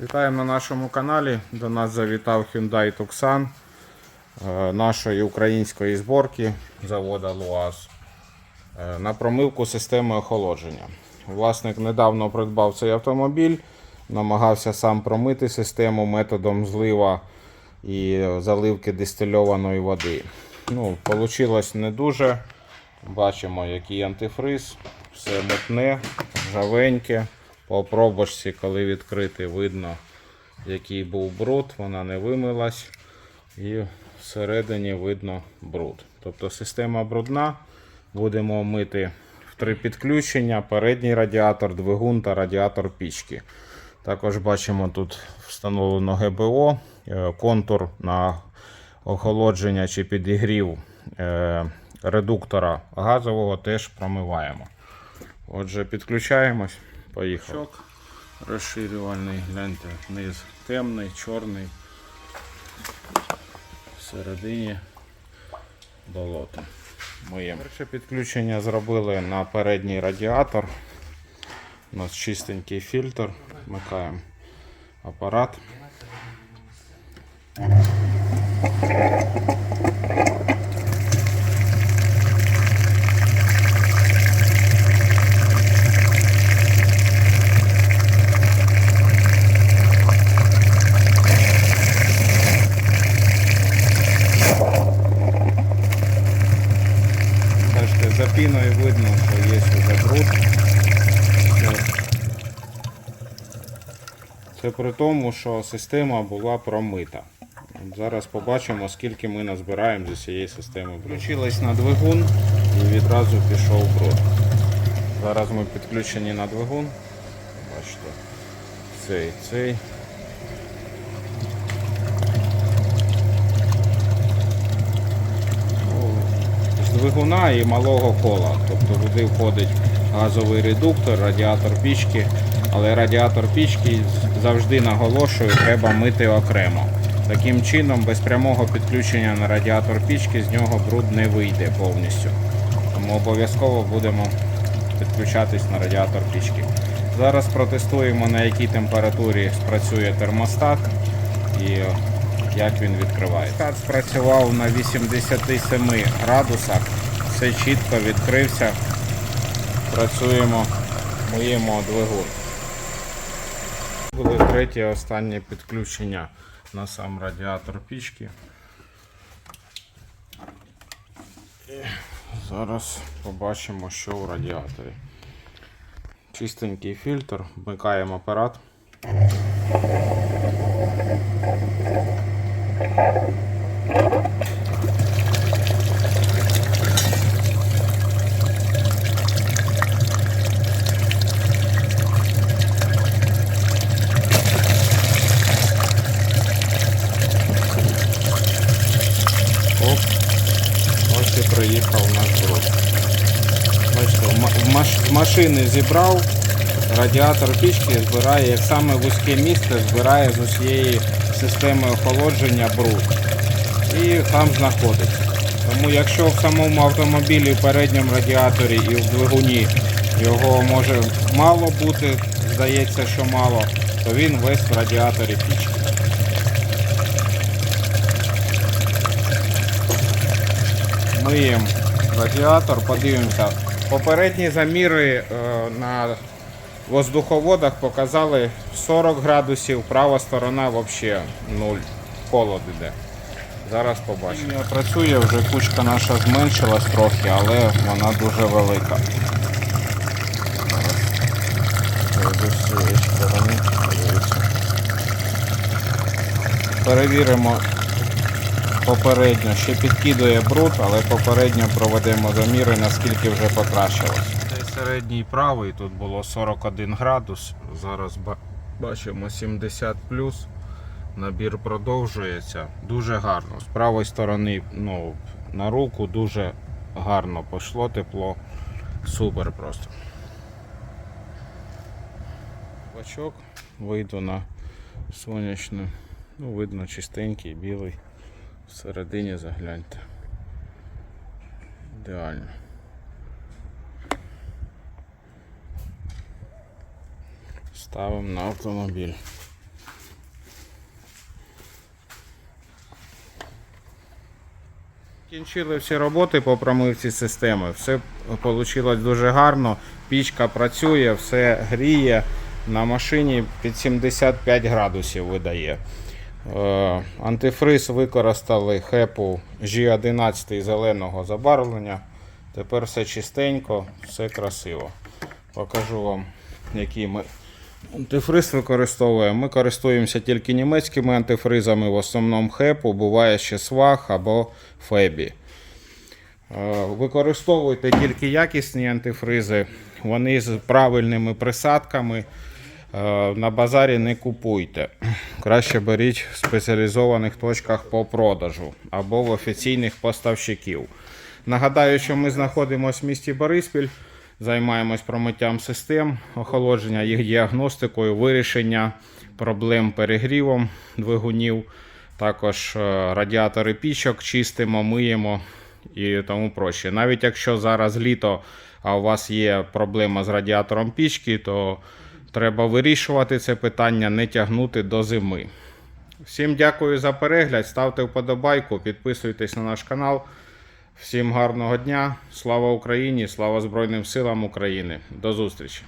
Вітаємо на нашому каналі. До нас завітав Hyundai Tucson е, нашої української зборки завода ЛУАЗ е, на промивку системи охолодження. Власник недавно придбав цей автомобіль, намагався сам промити систему методом злива і заливки дистильованої води. Ну, Получилось не дуже. Бачимо, який антифриз, все мутне, ржавеньке. По пробочці, коли відкрити, видно, який був бруд, вона не вимилась. І всередині видно бруд. Тобто система брудна. Будемо мити в три підключення: передній радіатор, двигун та радіатор пічки. Також бачимо тут встановлено ГБО, е, контур на охолодження чи підігрів е, редуктора газового теж промиваємо. Отже, підключаємось. Поїхав. Розширювальний, гляньте, низ темний, чорний. Всередині болото. Моє перше підключення зробили на передній радіатор. У нас чистенький фільтр. Вмикаємо апарат. Бачите, за піною видно, що є вже бруд. Це- при тому, що система була промита. Зараз побачимо, скільки ми назбираємо з цієї системи. Включились на двигун і відразу пішов бруд. Зараз ми підключені на двигун. Бачите, цей, цей. з двигуна і малого кола. Тобто туди входить газовий редуктор, радіатор пічки, але радіатор пічки завжди наголошую, треба мити окремо. Таким чином, без прямого підключення на радіатор пічки з нього бруд не вийде повністю. Тому обов'язково будемо підключатись на радіатор пічки. Зараз протестуємо на якій температурі спрацює термостат і як він відкривається. Спрацював на 87 градусах, все чітко відкрився. Працюємо, моємо двигун. Буде третє останнє підключення на сам радіатор пічки. Зараз побачимо, що у радіаторі. Чистенький фільтр, вмикаємо апарат. Оп. Ось і приїхав наш бруд. Бачите, в ма- в машини зібрав, радіатор пічки збирає, як саме вузьке місце, збирає з усієї системи охолодження бруд. І там знаходиться. Тому якщо в самому автомобілі, в передньому радіаторі і в двигуні його може мало бути, здається, що мало, то він весь в радіаторі пічки. Миємо радіатор, подивимося. Попередні заміри е, на воздуховодах показали 40 градусів, права сторона взагалі 0. Холод іде. Зараз побачимо. Працює, вже кучка наша зменшилась трохи, але вона дуже велика. Перевіримо попередньо. Ще підкидує бруд, але попередньо проведемо заміри, наскільки вже покращилось. Середній правий тут було 41 градус. Зараз бачимо 70 плюс. Набір продовжується. Дуже гарно. З правої сторони ну, на руку дуже гарно пішло тепло. Супер просто. Бачок. Вийду на сонячну. Ну, видно чистенький, білий всередині загляньте. Ідеально. Ставимо на автомобіль. Кінчили всі роботи по промивці системи. Все вийшло дуже гарно, пічка працює, все гріє, на машині під 75 градусів видає. Е, Антифриз використали хепу G11 зеленого забарвлення. Тепер все чистенько, все красиво. Покажу вам, який ми антифриз використовуємо. Ми користуємося тільки німецькими антифризами, в основному хепу, буває ще свах або фебі. Е, Використовуйте тільки якісні антифризи, вони з правильними присадками. Е, На базарі не купуйте. Краще беріть в спеціалізованих точках по продажу або в офіційних поставщиків. Нагадаю, що ми знаходимося в місті Бориспіль, займаємось промиттям систем, охолодження їх діагностикою, вирішення проблем перегрівом двигунів. Також е, радіатори пічок чистимо, миємо і тому проще. Навіть якщо зараз літо, а у вас є проблема з радіатором пічки, то треба вирішувати це питання, не тягнути до зими. Всім дякую за перегляд, ставте вподобайку, підписуйтесь на наш канал. Всім гарного дня, слава Україні, слава Збройним силам України. До зустрічі!